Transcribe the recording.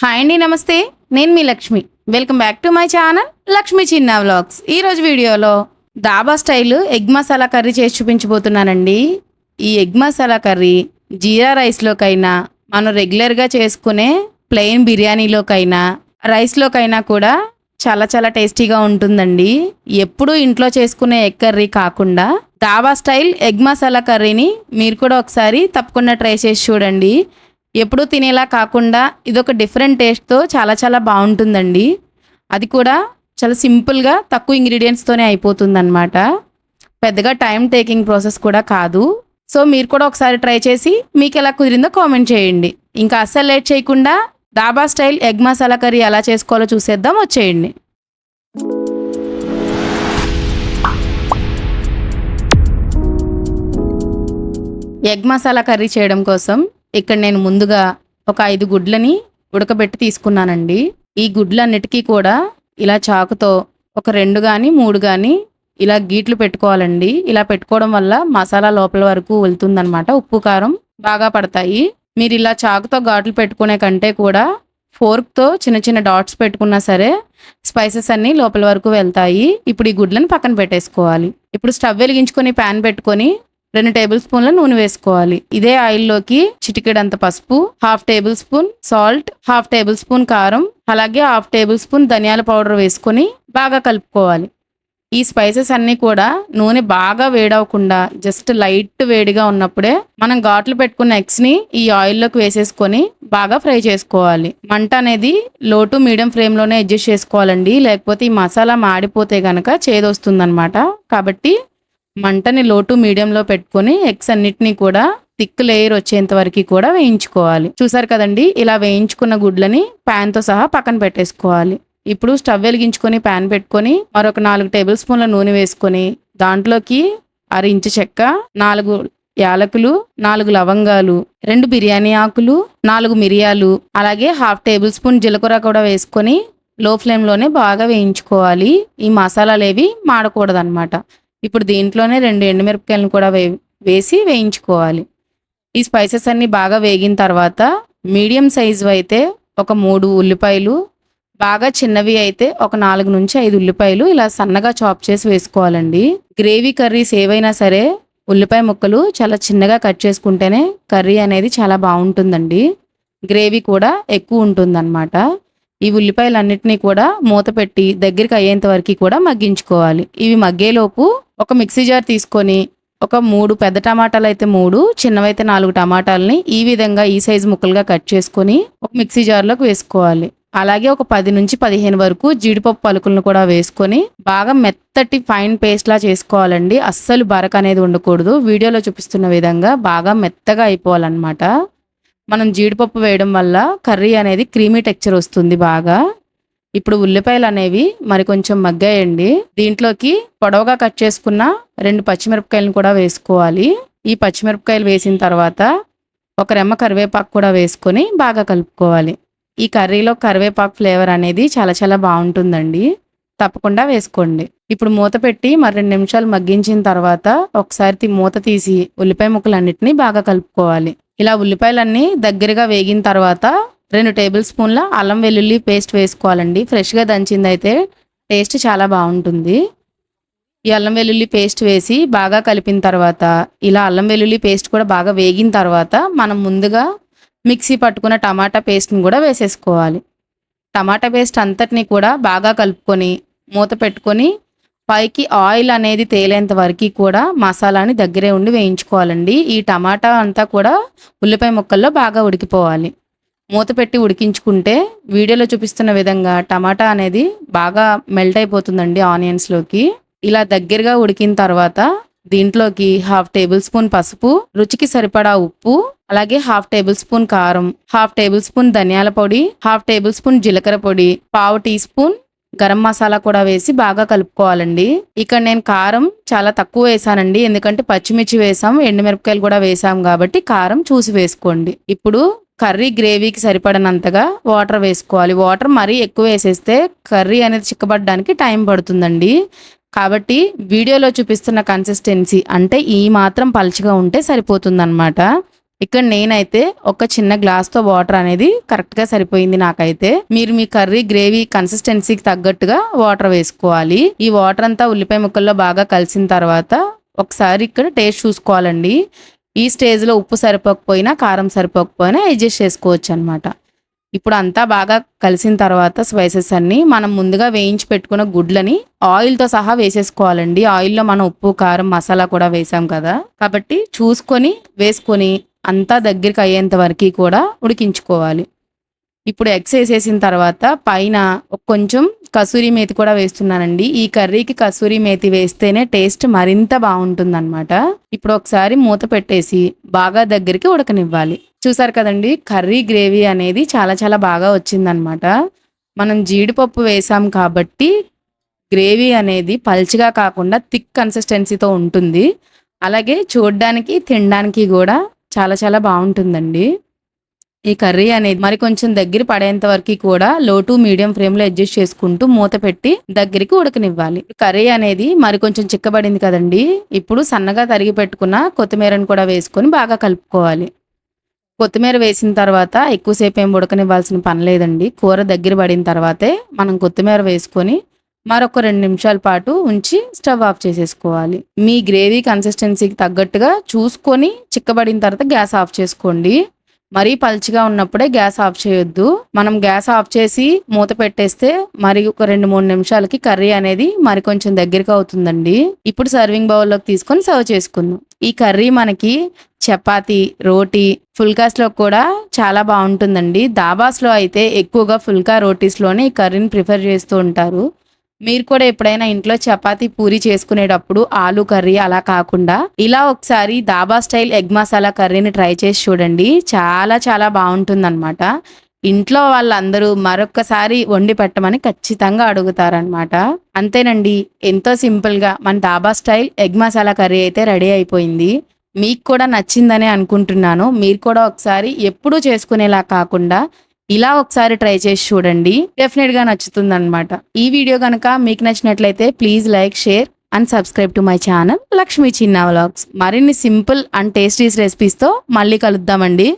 Hi అండి నమస్తే. నేను మీ Lakshmi. Welcome back to my channel Lakshmi చిన్న వ్లాగ్స్. ఈరోజు వీడియోలో dhaba style egg masala curry చేసి చూపించబోతున్నానండి. ఈ ఎగ్ మసాలా కర్రీ జీరా రైస్లోకైనా మనం రెగ్యులర్గా చేసుకునే ప్లెయిన్ బిర్యానీలోకైనా రైస్లోకైనా కూడా చాలా చాలా టేస్టీగా ఉంటుందండి. ఎప్పుడు ఇంట్లో చేసుకునే ఎగ్ కర్రీ కాకుండా దాబా స్టైల్ ఎగ్ మసాలా కర్రీని మీరు కూడా ఒకసారి తప్పకుండా ట్రై చేసి చూడండి. ఎప్పుడూ తినేలా కాకుండా ఇదొక డిఫరెంట్ టేస్ట్తో చాలా చాలా బాగుంటుందండి. అది కూడా చాలా సింపుల్గా తక్కువ ఇంగ్రీడియంట్స్తోనే అయిపోతుందన్నమాట. పెద్దగా టైం టేకింగ్ ప్రాసెస్ కూడా కాదు. సో మీరు కూడా ఒకసారి ట్రై చేసి మీకు ఎలా కుదిరిందో కామెంట్ చేయండి. ఇంకా అస్సలు లేట్ చేయకుండా dhaba style egg masala curry ఎలా చేసుకోవాలో చూసేద్దాం వచ్చేయండి. ఎగ్ మసాలా కర్రీ చేయడం కోసం ఇక్కడ నేను ముందుగా ఒక ఐదు గుడ్లని ఉడకబెట్టి తీసుకున్నానండి. ఈ గుడ్లన్నిటికీ కూడా ఇలా చాకుతో ఒక రెండు కానీ మూడు కానీ ఇలా గీట్లు పెట్టుకోవాలండి. ఇలా పెట్టుకోవడం వల్ల మసాలా లోపల వరకు వెళ్తుందనమాట ఉప్పు కారం బాగా పడతాయి. మీరు ఇలా చాకుతో ఘాట్లు పెట్టుకునే కంటే కూడా ఫోర్క్తో చిన్న చిన్న డాట్స్ పెట్టుకున్నా సరే స్పైసెస్ అన్నీ లోపల వరకు వెళ్తాయి. ఇప్పుడు ఈ గుడ్లను పక్కన పెట్టేసుకోవాలి. ఇప్పుడు స్టవ్ వెలిగించుకొని ప్యాన్ పెట్టుకొని రెండు టేబుల్ స్పూన్ల నూనె వేసుకోవాలి. ఇదే ఆయిల్లోకి చిటికెడంత పసుపు half tablespoon salt half tablespoon కారం అలాగే హాఫ్ టేబుల్ స్పూన్ ధనియాల పౌడర్ వేసుకొని బాగా కలుపుకోవాలి. ఈ స్పైసెస్ అన్నీ కూడా నూనె బాగా వేడవకుండా జస్ట్ లైట్ వేడిగా ఉన్నప్పుడే మనం ఘాట్లు పెట్టుకున్న ఎగ్స్ని ఈ ఆయిల్లోకి వేసేసుకొని బాగా ఫ్రై చేసుకోవాలి. మంట అనేది లో టు మీడియం ఫ్లేమ్లోనే అడ్జస్ట్ చేసుకోవాలండి. లేకపోతే ఈ మసాలా మాడిపోతే గనక చేదొస్తుందన్నమాట. కాబట్టి మంటని లోటు మీడియంలో పెట్టుకొని ఎగ్స్ అన్నిటినీ కూడా థిక్ లేయర్ వచ్చేంత వరకు కూడా వేయించుకోవాలి. చూసారు కదండి? ఇలా వేయించుకున్న గుడ్లని ప్యాన్తో సహా పక్కన పెట్టేసుకోవాలి. ఇప్పుడు స్టవ్ వెలిగించుకొని ప్యాన్ పెట్టుకొని మరొక నాలుగు టేబుల్ స్పూన్ల నూనె వేసుకొని దాంట్లోకి అర ఇంచు చెక్క నాలుగు యాలకులు నాలుగు లవంగాలు రెండు బిర్యానీ ఆకులు నాలుగు మిరియాలు అలాగే హాఫ్ టేబుల్ స్పూన్ జీలకర్ర కూడా వేసుకొని లో ఫ్లేమ్లోనే బాగా వేయించుకోవాలి. ఈ మసాలాలు ఏవి మాడకూడదనమాట ఇప్పుడు దీంట్లోనే రెండు ఎండుమిరపకాయలను కూడా వే వేసి వేయించుకోవాలి. ఈ స్పైసెస్ అన్నీ బాగా వేగిన తర్వాత మీడియం సైజు అయితే ఒక మూడు ఉల్లిపాయలు బాగా చిన్నవి అయితే ఒక నాలుగు నుంచి ఐదు ఉల్లిపాయలు ఇలా సన్నగా చాప్ చేసి వేసుకోవాలండి. గ్రేవీ కర్రీస్ ఏవైనా సరే ఉల్లిపాయ ముక్కలు చాలా చిన్నగా కట్ చేసుకుంటేనే కర్రీ అనేది చాలా బాగుంటుందండి. గ్రేవీ కూడా ఎక్కువ ఉంటుందన్నమాట. ఈ ఉల్లిపాయలన్నిటినీ కూడా మూత పెట్టి దగ్గరికి అయ్యేంత వరకు కూడా మగ్గించుకోవాలి. ఇవి మగ్గేలోపు ఒక మిక్సీ జార్ తీసుకొని ఒక మూడు పెద్ద టమాటాలు అయితే మూడు చిన్నవైతే నాలుగు టమాటాలని ఈ విధంగా ఈ సైజు ముక్కలుగా కట్ చేసుకొని ఒక మిక్సీ జార్లోకి వేసుకోవాలి. అలాగే ఒక పది నుంచి పదిహేను వరకు జీడిపప్పు పలుకులను కూడా వేసుకొని బాగా మెత్తటి ఫైన్ పేస్ట్లా చేసుకోవాలండి. అస్సలు బరక అనేది ఉండకూడదు. వీడియోలో చూపిస్తున్న విధంగా బాగా మెత్తగా అయిపోవాలన్నమాట. మనం జీడిపప్పు వేయడం వల్ల కర్రీ అనేది క్రీమీ టెక్చర్ వస్తుంది బాగా. ఇప్పుడు ఉల్లిపాయలు అనేవి మరి కొంచెం మగ్గాయండి. దీంట్లోకి పొడవుగా కట్ చేసుకున్న రెండు పచ్చిమిరపకాయలను కూడా వేసుకోవాలి. ఈ పచ్చిమిరపకాయలు వేసిన తర్వాత ఒక రెమ్మ కరివేపాకు కూడా వేసుకొని బాగా కలుపుకోవాలి. ఈ కర్రీలో కరివేపాకు ఫ్లేవర్ అనేది చాలా చాలా బాగుంటుందండి. తప్పకుండా వేసుకోండి. ఇప్పుడు మూత పెట్టి మరి రెండు నిమిషాలు మగ్గించిన తర్వాత ఒకసారి మూత తీసి ఉల్లిపాయ ముక్కలన్నిటిని బాగా కలుపుకోవాలి. ఇలా ఉల్లిపాయలన్నీ దగ్గరగా వేగిన తర్వాత రెండు టేబుల్ స్పూన్ల అల్లం వెల్లుల్లి పేస్ట్ వేసుకోవాలండి. ఫ్రెష్గా దంచింది అయితే టేస్ట్ చాలా బాగుంటుంది. ఈ అల్లం వెల్లుల్లి పేస్ట్ వేసి బాగా కలిపిన తర్వాత ఇలా అల్లం వెల్లుల్లి పేస్ట్ కూడా బాగా వేగిన తర్వాత మనం ముందుగా మిక్సీ పట్టుకున్న టమాటా పేస్ట్ని కూడా వేసేసుకోవాలి. టమాటా పేస్ట్ అంతటిని కూడా బాగా కలుపుకొని మూత పెట్టుకొని పైకి ఆయిల్ అనేది తేలేంత వరకు కూడా మసాలాని దగ్గరే ఉండి వేయించుకోవాలండి. ఈ టమాటా అంతా కూడా ఉల్లిపాయ ముక్కల్లో బాగా ఉడికిపోవాలి. మూత పెట్టి ఉడికించుకుంటే వీడియోలో చూపిస్తున్న విధంగా టమాటా అనేది బాగా మెల్ట్ అయిపోతుందండి ఆనియన్స్లోకి ఇలా దగ్గరగా ఉడికిన తర్వాత దీంట్లోకి హాఫ్ టేబుల్ స్పూన్ పసుపు రుచికి సరిపడా ఉప్పు అలాగే హాఫ్ టేబుల్ స్పూన్ కారం హాఫ్ టేబుల్ స్పూన్ ధనియాల పొడి హాఫ్ టేబుల్ స్పూన్ జీలకర్ర పొడి పావు టీ స్పూన్ గరం మసాలా కూడా వేసి బాగా కలుపుకోవాలండి. ఇక్కడ నేను కారం చాలా తక్కువ వేసానండి ఎందుకంటే పచ్చిమిర్చి వేసాం ఎండుమిరపకాయలు కూడా వేసాం కాబట్టి కారం చూసి వేసుకోండి. ఇప్పుడు కర్రీ గ్రేవీకి సరిపడినంతగా వాటర్ వేసుకోవాలి. వాటర్ మరీ ఎక్కువ వేసేస్తే కర్రీ అనేది చిక్కబడడానికి టైం పడుతుందండి. కాబట్టి వీడియోలో చూపిస్తున్న కన్సిస్టెన్సీ అంటే ఈ మాత్రం పలుచగా ఉంటే సరిపోతుందన్నమాట. ఇక్కడ నేనైతే ఒక చిన్న గ్లాస్తో వాటర్ అనేది కరెక్ట్గా సరిపోయింది నాకైతే. మీరు మీ కర్రీ గ్రేవీ కన్సిస్టెన్సీకి తగ్గట్టుగా వాటర్ వేసుకోవాలి. ఈ వాటర్ అంతా ఉల్లిపాయ ముక్కల్లో బాగా కలిసిన తర్వాత ఒకసారి ఇక్కడ టేస్ట్ చూసుకోవాలండి. ఈ స్టేజ్లో ఉప్పు సరిపోకపోయినా కారం సరిపోకపోయినా అడ్జస్ట్ చేసుకోవచ్చు అనమాట ఇప్పుడు అంతా బాగా కలిసిన తర్వాత స్పైసెస్ అన్ని మనం ముందుగా వేయించి పెట్టుకున్న గుడ్లని ఆయిల్తో సహా వేసేసుకోవాలండి. ఆయిల్లో మనం ఉప్పు కారం మసాలా కూడా వేసాం కదా. కాబట్టి చూసుకొని వేసుకొని అంతా దగ్గరికి అయ్యేంత వరకు కూడా ఉడికించుకోవాలి. ఇప్పుడు ఎగ్స్ వేసేసిన తర్వాత పైన కొంచెం కసూరి మేతి కూడా వేస్తున్నానండి. ఈ కర్రీకి కసూరి మేతి వేస్తేనే టేస్ట్ మరింత బాగుంటుంది ఇప్పుడు ఒకసారి మూత పెట్టేసి బాగా దగ్గరికి ఉడకనివ్వాలి. చూసారు కదండి కర్రీ గ్రేవీ అనేది చాలా చాలా బాగా వచ్చిందనమాట మనం జీడిపప్పు వేసాం కాబట్టి గ్రేవీ అనేది పల్చగా కాకుండా థిక్ కన్సిస్టెన్సీతో ఉంటుంది. అలాగే చూడడానికి తినడానికి కూడా చాలా చాలా బాగుంటుందండి. ఈ కర్రీ అనేది మరి కొంచెం దగ్గర పడేంత వరకు కూడా లో టు మీడియం ఫ్లేమ్లో అడ్జస్ట్ చేసుకుంటూ మూత పెట్టి దగ్గరికి ఉడకనివ్వాలి. కర్రీ అనేది మరి కొంచెం చిక్కబడింది కదండి ఇప్పుడు సన్నగా తరిగి పెట్టుకున్న కొత్తిమీరను కూడా వేసుకొని బాగా కలుపుకోవాలి. కొత్తిమీర వేసిన తర్వాత ఎక్కువసేపు ఏం ఉడకనివ్వాల్సిన పని లేదండి. కూర దగ్గర పడిన తర్వాతే మనం కొత్తిమీర వేసుకొని మరొక రెండు నిమిషాల పాటు ఉంచి స్టవ్ ఆఫ్ చేసేసుకోవాలి. మీ గ్రేవీ కన్సిస్టెన్సీకి తగ్గట్టుగా చూసుకొని చిక్కబడిన తర్వాత గ్యాస్ ఆఫ్ చేసుకోండి. మరీ పల్చగా ఉన్నప్పుడే గ్యాస్ ఆఫ్ చేయొద్దు. మనం గ్యాస్ ఆఫ్ చేసి మూత పెట్టేస్తే మరి ఒక రెండు మూడు నిమిషాలకి కర్రీ అనేది మరి కొంచెం దగ్గరికి అవుతుందండి. ఇప్పుడు సర్వింగ్ బౌల్లోకి తీసుకొని సర్వ్ చేసుకుందాం. ఈ కర్రీ మనకి చపాతి రోటీ ఫుల్కాస్లో కూడా చాలా బాగుంటుందండి. దాబాస్లో అయితే ఎక్కువగా ఫుల్కా రోటీస్లోనే ఈ కర్రీని ప్రిఫర్ చేస్తూ ఉంటారు. మీరు కూడా ఎప్పుడైనా ఇంట్లో చపాతీ పూరి చేసుకునేటప్పుడు ఆలు కర్రీ అలా కాకుండా ఇలా ఒకసారి దాబా స్టైల్ ఎగ్ మసాలా కర్రీని ట్రై చేసి చూడండి. చాలా చాలా బాగుంటుందన్నమాట. ఇంట్లో వాళ్ళందరూ మరొక్కసారి వండి పెట్టమని ఖచ్చితంగా అడుగుతారనమాట అంతేనండి ఎంతో సింపుల్గా మన dhaba style egg masala curry అయితే రెడీ అయిపోయింది. మీకు కూడా నచ్చిందనే అనుకుంటున్నాను. మీరు కూడా ఒకసారి ఎప్పుడూ చేసుకునేలా కాకుండా ఇలా ఒకసారి ట్రై చేసి చూడండి. డెఫినెట్గా నచ్చుతుంది అనమాట ఈ వీడియో కనుక మీకు నచ్చినట్లయితే please like share and subscribe to my channel Lakshmi Chinna vlogs. మరిన్ని సింపుల్ అండ్ టేస్టీస్ రెసిపీస్తో మళ్ళీ కలుద్దామండి.